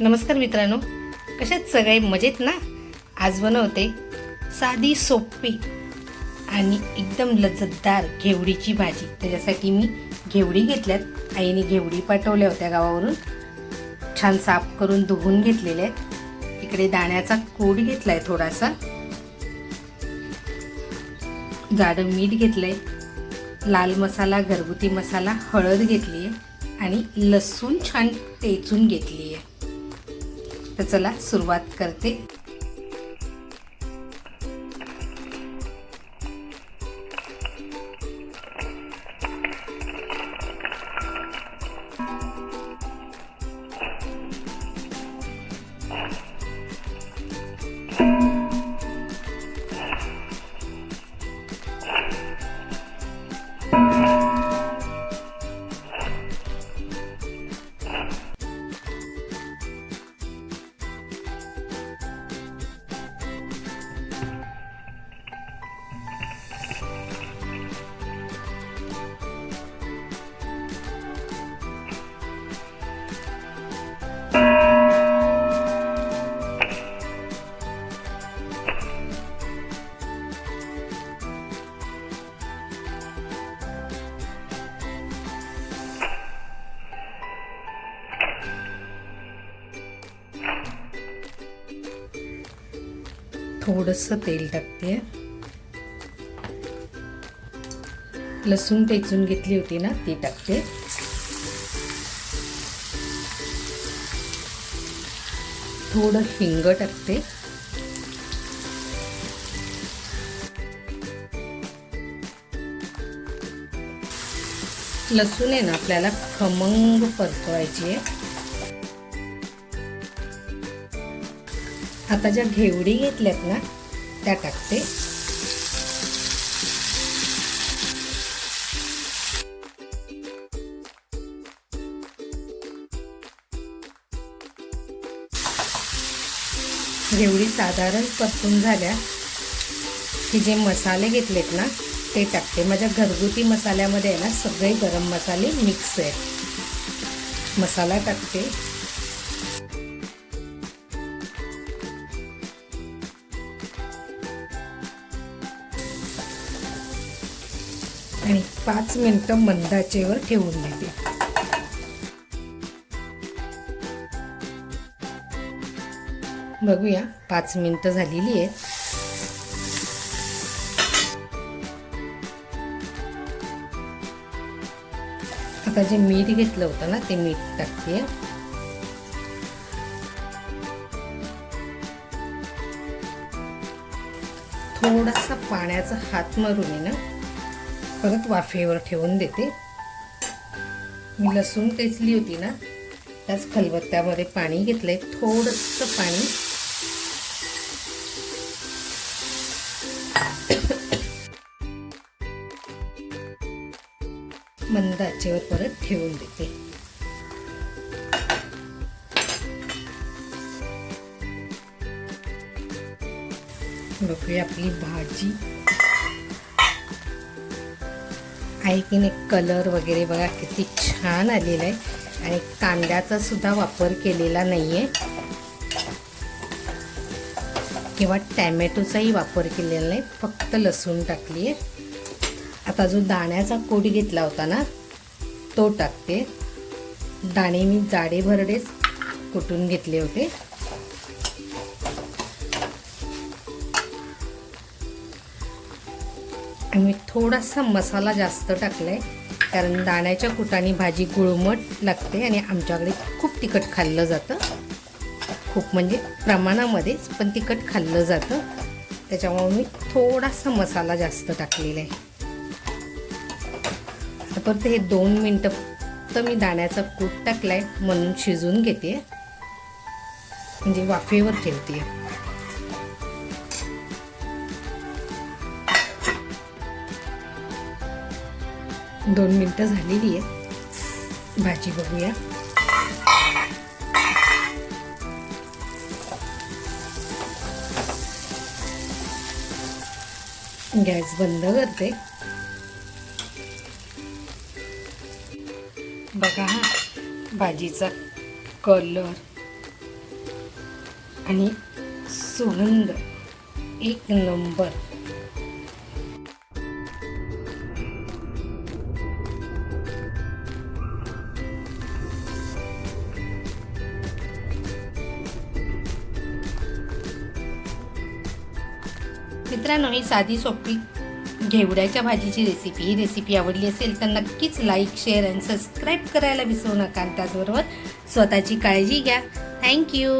नमस्कार मित्रांनो. कशात सगळे मजेत ना? आज बनवते साधी सोपी आणि एकदम लज्जतदार घेवडीची भाजी. त्याच्यासाठी मी घेवडी घेतल्यात. आईने घेवडी पाठवल्या होत्या गावावरून. छान साफ करून धुवून घेतलेल्या आहेत. इकडे दाण्याचा कूड आहे थोडासा. जाडं मीठ घेतलंय. लाल मसाला घरगुती मसाला हळद घेतली आहे आणि लसूण छान टेचून घेतली आहे तर चला सुरुवात करते. थोडंसं तेल टाकते लसूण टेचून घेतली होती ना ती टाकते. थोडं हिंग टाकते. लसूण आहे ना आपल्याला खमंग परतवायची आहे. आता ज्या घेवडी घेतल्यात ना त्या टाकते. घेवडी साधारण परतून झाल्या की जे मसाले घेतलेत ना ते टाकते. माझ्या घरगुती मसाल्यामध्ये आहे ना सगळे गरम मसाले मिक्स आहे मसाला टाकते. आणि पाच मिनटं मंदाचेवर ठेवून देते. बघूया पाच मिनटं झालेली आहेत. आता जे मीठ घेतलं होतं ना ते मीठ टाकते. थोडासा पाण्याचा हात मारून आहे ना परत वाफेवर ठेवून देते. मी लसूण टेचली होती ना त्याच खलबत्त्यामध्ये पाणी घेतलंय थोडंसं पाणी. मंद आचेवर परत ठेवून देते. बघूया आपली भाजी. आहे की नाही कलर वगैरे बघा किती छान आलेला आहे. आणि कांद्याचा सुद्धा वापर केलेला नाही आहे किंवा टॅमॅटोचाही वापर केलेला नाही फक्त लसूण टाकली आहे आता जो दाण्याचा कोट घेतला होता ना तो टाकते. दाणे मी जाडे भरडेच कुटून घेतले होते. आणि थोडासा मसाला जास्त टाकला आहे कारण दाण्याच्या कुटाने भाजी गुळमट लागते आणि आमच्याकडे खूप तिखट खाल्लं जातं. खूप म्हणजे प्रमाणामध्येच पण तिखट खाल्लं जातं. त्याच्यामुळे मी थोडासा मसाला जास्त टाकलेला आहे. आता परत हे दोन मिनटं फक्त मी दाण्याचा कूट आहे म्हणून शिजून घेते. म्हणजे वाफेवर ठेवते. दोन मिनटं झालेली आहे भाजी बघूया. गॅस बंद करते. बघा हा भाजीचा कलर आणि सुगंध. एक नंबर मित्रांनो ही साधी सोपी घेवड्याच्या भाजीची रेसिपी ही रेसिपी आवडली असेल तर नक्कीच लाईक शेअर आणि सबस्क्राईब करायला विसरू नका. त्याचबरोबर स्वतःची काळजी घ्या. थँक्यू